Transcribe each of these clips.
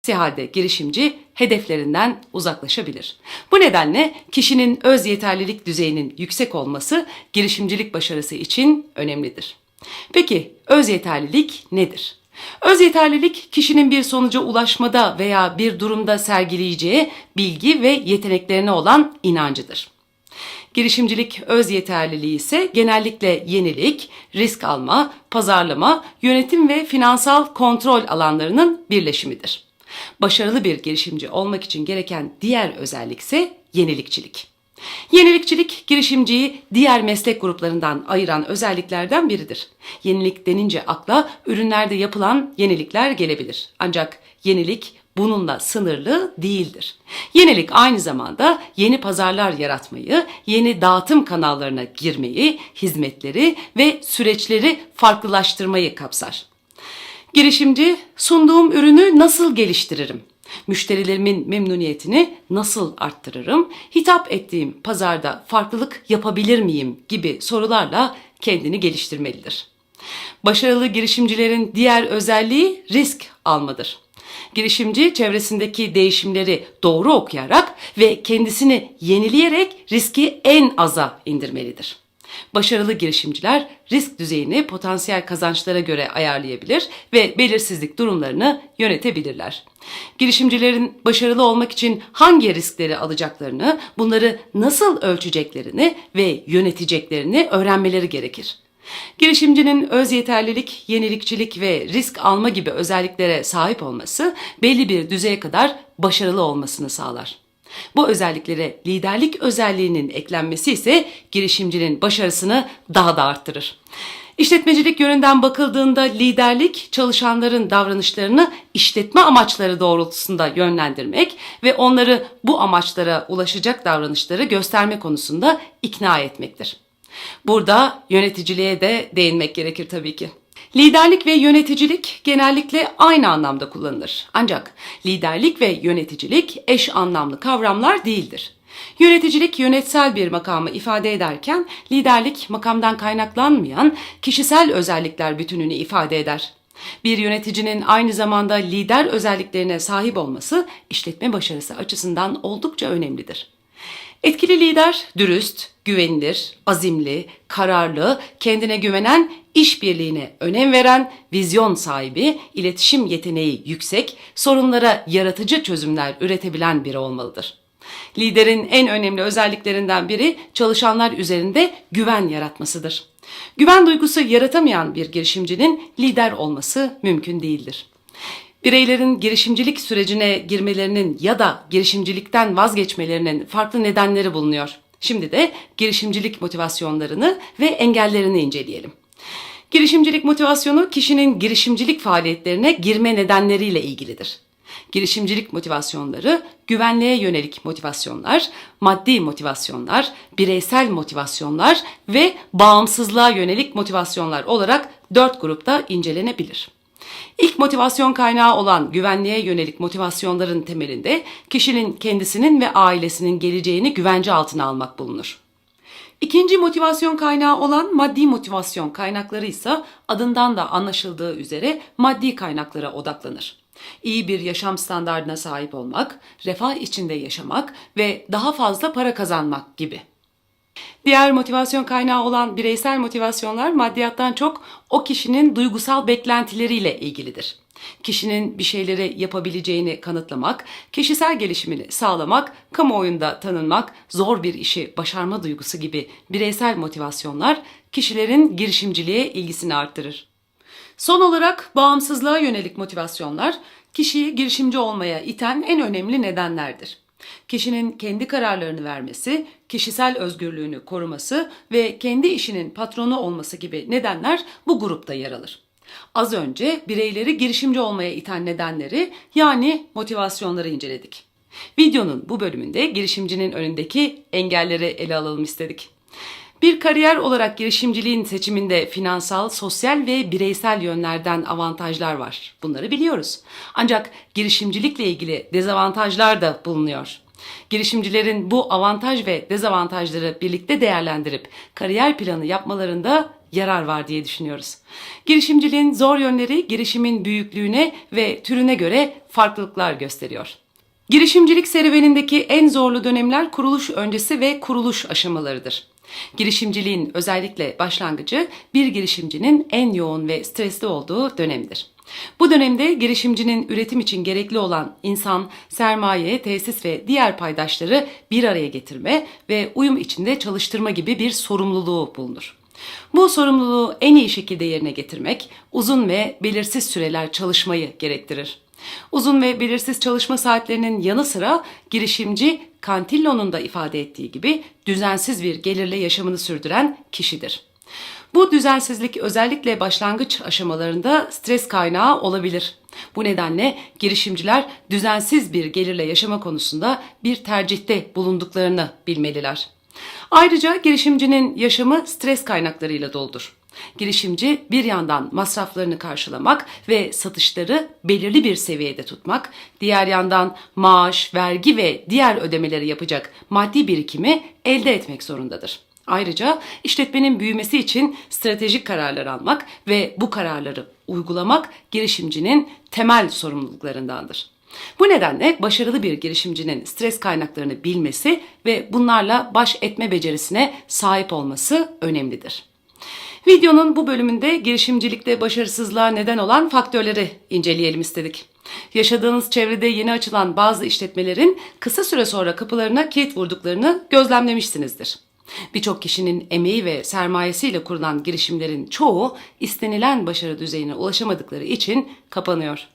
Aksi halde girişimci hedeflerinden uzaklaşabilir. Bu nedenle kişinin öz yeterlilik düzeyinin yüksek olması girişimcilik başarısı için önemlidir. Peki öz yeterlilik nedir? Öz yeterlilik kişinin bir sonuca ulaşmada veya bir durumda sergileyeceği bilgi ve yeteneklerine olan inancıdır. Girişimcilik öz yeterliliği ise genellikle yenilik, risk alma, pazarlama, yönetim ve finansal kontrol alanlarının birleşimidir. Başarılı bir girişimci olmak için gereken diğer özellik ise yenilikçilik. Yenilikçilik girişimciyi diğer meslek gruplarından ayıran özelliklerden biridir. Yenilik denince akla ürünlerde yapılan yenilikler gelebilir. Ancak yenilik bununla sınırlı değildir. Yenilik aynı zamanda yeni pazarlar yaratmayı, yeni dağıtım kanallarına girmeyi, hizmetleri ve süreçleri farklılaştırmayı kapsar. Girişimci sunduğum ürünü nasıl geliştiririm? Müşterilerimin memnuniyetini nasıl arttırırım? Hitap ettiğim pazarda farklılık yapabilir miyim gibi sorularla kendini geliştirmelidir. Başarılı girişimcilerin diğer özelliği risk almadır. Girişimci çevresindeki değişimleri doğru okuyarak ve kendisini yenileyerek riski en aza indirmelidir. Başarılı girişimciler risk düzeyini potansiyel kazançlara göre ayarlayabilir ve belirsizlik durumlarını yönetebilirler. Girişimcilerin başarılı olmak için hangi riskleri alacaklarını, bunları nasıl ölçeceklerini ve yöneteceklerini öğrenmeleri gerekir. Girişimcinin öz yeterlilik, yenilikçilik ve risk alma gibi özelliklere sahip olması belli bir düzeye kadar başarılı olmasını sağlar. Bu özelliklere liderlik özelliğinin eklenmesi ise girişimcinin başarısını daha da arttırır. İşletmecilik yönünden bakıldığında liderlik çalışanların davranışlarını işletme amaçları doğrultusunda yönlendirmek ve onları bu amaçlara ulaşacak davranışları gösterme konusunda ikna etmektir. Burada yöneticiliğe de değinmek gerekir tabii ki. Liderlik ve yöneticilik genellikle aynı anlamda kullanılır. Ancak liderlik ve yöneticilik eş anlamlı kavramlar değildir. Yöneticilik yönetsel bir makamı ifade ederken liderlik makamdan kaynaklanmayan kişisel özellikler bütününü ifade eder. Bir yöneticinin aynı zamanda lider özelliklerine sahip olması işletme başarısı açısından oldukça önemlidir. Etkili lider dürüst, güvenilir, azimli, kararlı, kendine güvenen, işbirliğine önem veren, vizyon sahibi, iletişim yeteneği yüksek, sorunlara yaratıcı çözümler üretebilen biri olmalıdır. Liderin en önemli özelliklerinden biri çalışanlar üzerinde güven yaratmasıdır. Güven duygusu yaratamayan bir girişimcinin lider olması mümkün değildir. Bireylerin girişimcilik sürecine girmelerinin ya da girişimcilikten vazgeçmelerinin farklı nedenleri bulunuyor. Şimdi de girişimcilik motivasyonlarını ve engellerini inceleyelim. Girişimcilik motivasyonu kişinin girişimcilik faaliyetlerine girme nedenleriyle ilgilidir. Girişimcilik motivasyonları güvenliğe yönelik motivasyonlar, maddi motivasyonlar, bireysel motivasyonlar ve bağımsızlığa yönelik motivasyonlar olarak dört grupta incelenebilir. İlk motivasyon kaynağı olan güvenliğe yönelik motivasyonların temelinde kişinin kendisinin ve ailesinin geleceğini güvence altına almak bulunur. İkinci motivasyon kaynağı olan maddi motivasyon kaynakları ise adından da anlaşıldığı üzere maddi kaynaklara odaklanır. İyi bir yaşam standardına sahip olmak, refah içinde yaşamak ve daha fazla para kazanmak gibi. Diğer motivasyon kaynağı olan bireysel motivasyonlar maddiyattan çok o kişinin duygusal beklentileriyle ilgilidir. Kişinin bir şeyleri yapabileceğini kanıtlamak, kişisel gelişimini sağlamak, kamuoyunda tanınmak, zor bir işi başarma duygusu gibi bireysel motivasyonlar kişilerin girişimciliğe ilgisini arttırır. Son olarak bağımsızlığa yönelik motivasyonlar kişiyi girişimci olmaya iten en önemli nedenlerdir. Kişinin kendi kararlarını vermesi, kişisel özgürlüğünü koruması ve kendi işinin patronu olması gibi nedenler bu grupta yer alır. Az önce bireyleri girişimci olmaya iten nedenleri yani motivasyonları inceledik. Videonun bu bölümünde girişimcinin önündeki engelleri ele alalım istedik. Bir kariyer olarak girişimciliğin seçiminde finansal, sosyal ve bireysel yönlerden avantajlar var. Bunları biliyoruz. Ancak girişimcilikle ilgili dezavantajlar da bulunuyor. Girişimcilerin bu avantaj ve dezavantajları birlikte değerlendirip kariyer planı yapmalarında yarar var diye düşünüyoruz. Girişimciliğin zor yönleri girişimin büyüklüğüne ve türüne göre farklılıklar gösteriyor. Girişimcilik serüvenindeki en zorlu dönemler kuruluş öncesi ve kuruluş aşamalarıdır. Girişimciliğin özellikle başlangıcı bir girişimcinin en yoğun ve stresli olduğu dönemdir. Bu dönemde girişimcinin üretim için gerekli olan insan, sermaye, tesis ve diğer paydaşları bir araya getirme ve uyum içinde çalıştırma gibi bir sorumluluğu bulunur. Bu sorumluluğu en iyi şekilde yerine getirmek uzun ve belirsiz süreler çalışmayı gerektirir. Uzun ve belirsiz çalışma saatlerinin yanı sıra girişimci Cantillon'un da ifade ettiği gibi düzensiz bir gelirle yaşamını sürdüren kişidir. Bu düzensizlik özellikle başlangıç aşamalarında stres kaynağı olabilir. Bu nedenle girişimciler düzensiz bir gelirle yaşama konusunda bir tercihte bulunduklarını bilmeliler. Ayrıca girişimcinin yaşamı stres kaynaklarıyla doldur. Girişimci bir yandan masraflarını karşılamak ve satışları belirli bir seviyede tutmak, diğer yandan maaş, vergi ve diğer ödemeleri yapacak maddi birikimi elde etmek zorundadır. Ayrıca işletmenin büyümesi için stratejik kararlar almak ve bu kararları uygulamak girişimcinin temel sorumluluklarındandır. Bu nedenle başarılı bir girişimcinin stres kaynaklarını bilmesi ve bunlarla baş etme becerisine sahip olması önemlidir. Videonun bu bölümünde girişimcilikte başarısızlığa neden olan faktörleri inceleyelim istedik. Yaşadığınız çevrede yeni açılan bazı işletmelerin kısa süre sonra kapılarına kilit vurduklarını gözlemlemişsinizdir. Birçok kişinin emeği ve sermayesiyle kurulan girişimlerin çoğu istenilen başarı düzeyine ulaşamadıkları için kapanıyor.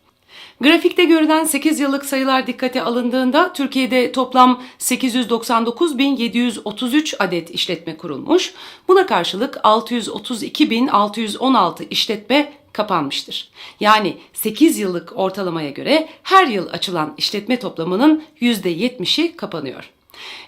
Grafikte görülen 8 yıllık sayılar dikkate alındığında Türkiye'de toplam 899.733 adet işletme kurulmuş. Buna karşılık 632.616 işletme kapanmıştır. Yani 8 yıllık ortalamaya göre her yıl açılan işletme toplamının %70'i kapanıyor.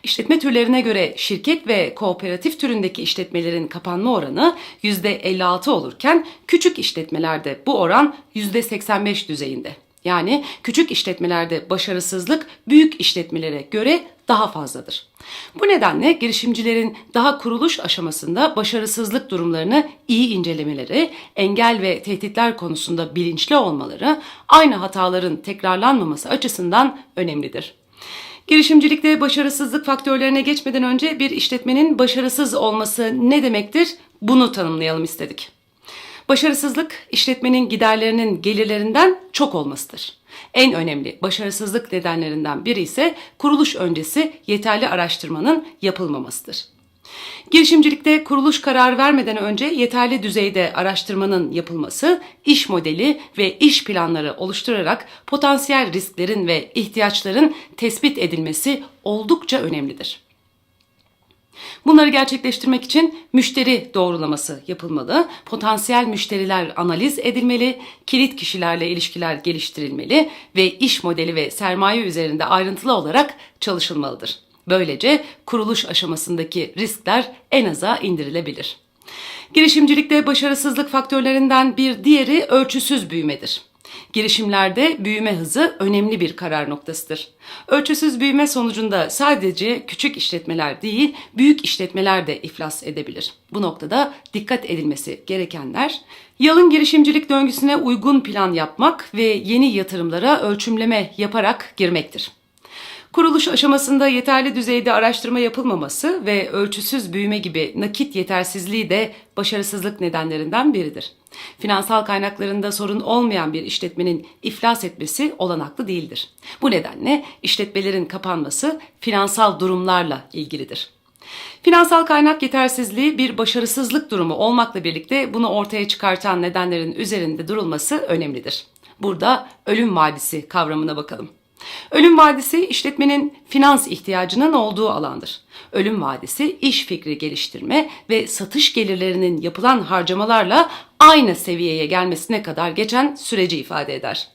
İşletme türlerine göre şirket ve kooperatif türündeki işletmelerin kapanma oranı %56 olurken küçük işletmelerde bu oran %85 düzeyinde. Yani küçük işletmelerde başarısızlık büyük işletmelere göre daha fazladır. Bu nedenle girişimcilerin daha kuruluş aşamasında başarısızlık durumlarını iyi incelemeleri, engel ve tehditler konusunda bilinçli olmaları, aynı hataların tekrarlanmaması açısından önemlidir. Girişimcilikte başarısızlık faktörlerine geçmeden önce bir işletmenin başarısız olması ne demektir? Bunu tanımlayalım istedik. Başarısızlık işletmenin giderlerinin gelirlerinden çok olmasıdır. En önemli başarısızlık nedenlerinden biri ise kuruluş öncesi yeterli araştırmanın yapılmamasıdır. Girişimcilikte kuruluş kararı vermeden önce yeterli düzeyde araştırmanın yapılması, iş modeli ve iş planları oluşturarak potansiyel risklerin ve ihtiyaçların tespit edilmesi oldukça önemlidir. Bunları gerçekleştirmek için müşteri doğrulaması yapılmalı, potansiyel müşteriler analiz edilmeli, kilit kişilerle ilişkiler geliştirilmeli ve iş modeli ve sermaye üzerinde ayrıntılı olarak çalışılmalıdır. Böylece kuruluş aşamasındaki riskler en aza indirilebilir. Girişimcilikte başarısızlık faktörlerinden bir diğeri ölçüsüz büyümedir. Girişimlerde büyüme hızı önemli bir karar noktasıdır. Ölçüsüz büyüme sonucunda sadece küçük işletmeler değil, büyük işletmeler de iflas edebilir. Bu noktada dikkat edilmesi gerekenler, yalın girişimcilik döngüsüne uygun plan yapmak ve yeni yatırımlara ölçümleme yaparak girmektir. Kuruluş aşamasında yeterli düzeyde araştırma yapılmaması ve ölçüsüz büyüme gibi nakit yetersizliği de başarısızlık nedenlerinden biridir. Finansal kaynaklarında sorun olmayan bir işletmenin iflas etmesi olanaklı değildir. Bu nedenle işletmelerin kapanması finansal durumlarla ilgilidir. Finansal kaynak yetersizliği bir başarısızlık durumu olmakla birlikte bunu ortaya çıkartan nedenlerin üzerinde durulması önemlidir. Burada ölüm vadisi kavramına bakalım. Ölüm vadisi işletmenin finans ihtiyacının olduğu alandır. Ölüm vadisi iş fikri geliştirme ve satış gelirlerinin yapılan harcamalarla aynı seviyeye gelmesine kadar geçen süreci ifade eder.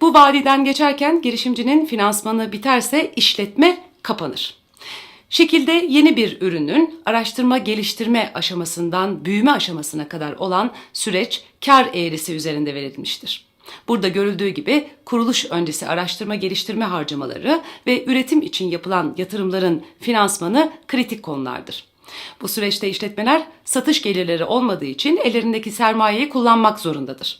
Bu vadiden geçerken girişimcinin finansmanı biterse işletme kapanır. Şekilde yeni bir ürünün araştırma geliştirme aşamasından büyüme aşamasına kadar olan süreç kar eğrisi üzerinde verilmiştir. Burada görüldüğü gibi kuruluş öncesi araştırma geliştirme harcamaları ve üretim için yapılan yatırımların finansmanı kritik konulardır. Bu süreçte işletmeler satış gelirleri olmadığı için ellerindeki sermayeyi kullanmak zorundadır.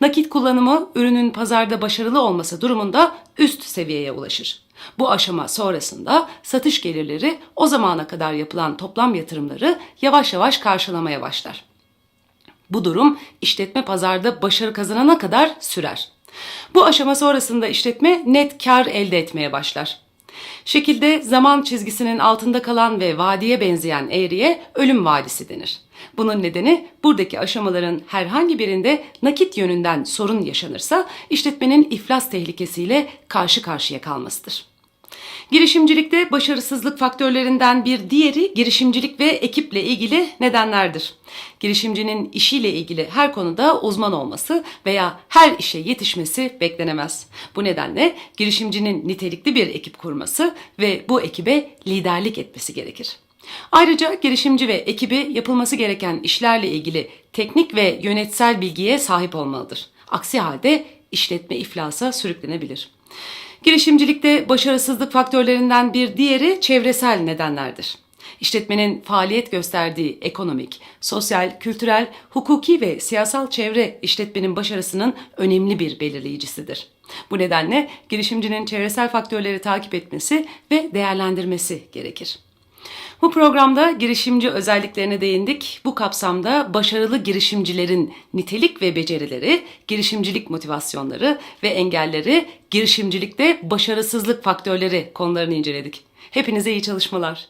Nakit kullanımı ürünün pazarda başarılı olması durumunda üst seviyeye ulaşır. Bu aşama sonrasında satış gelirleri o zamana kadar yapılan toplam yatırımları yavaş yavaş karşılamaya başlar. Bu durum işletme pazarda başarı kazanana kadar sürer. Bu aşama sonrasında işletme net kar elde etmeye başlar. Şekilde zaman çizgisinin altında kalan ve vadiye benzeyen eğriye ölüm vadisi denir. Bunun nedeni buradaki aşamaların herhangi birinde nakit yönünden sorun yaşanırsa işletmenin iflas tehlikesiyle karşı karşıya kalmasıdır. Girişimcilikte başarısızlık faktörlerinden bir diğeri girişimcilik ve ekiple ilgili nedenlerdir. Girişimcinin işiyle ilgili her konuda uzman olması veya her işe yetişmesi beklenemez. Bu nedenle girişimcinin nitelikli bir ekip kurması ve bu ekibe liderlik etmesi gerekir. Ayrıca girişimci ve ekibi yapılması gereken işlerle ilgili teknik ve yönetsel bilgiye sahip olmalıdır. Aksi halde işletme iflasa sürüklenebilir. Girişimcilikte başarısızlık faktörlerinden bir diğeri çevresel nedenlerdir. İşletmenin faaliyet gösterdiği ekonomik, sosyal, kültürel, hukuki ve siyasal çevre işletmenin başarısının önemli bir belirleyicisidir. Bu nedenle girişimcinin çevresel faktörleri takip etmesi ve değerlendirmesi gerekir. Bu programda girişimci özelliklerine değindik. Bu kapsamda başarılı girişimcilerin nitelik ve becerileri, girişimcilik motivasyonları ve engelleri, girişimcilikte başarısızlık faktörleri konularını inceledik. Hepinize iyi çalışmalar.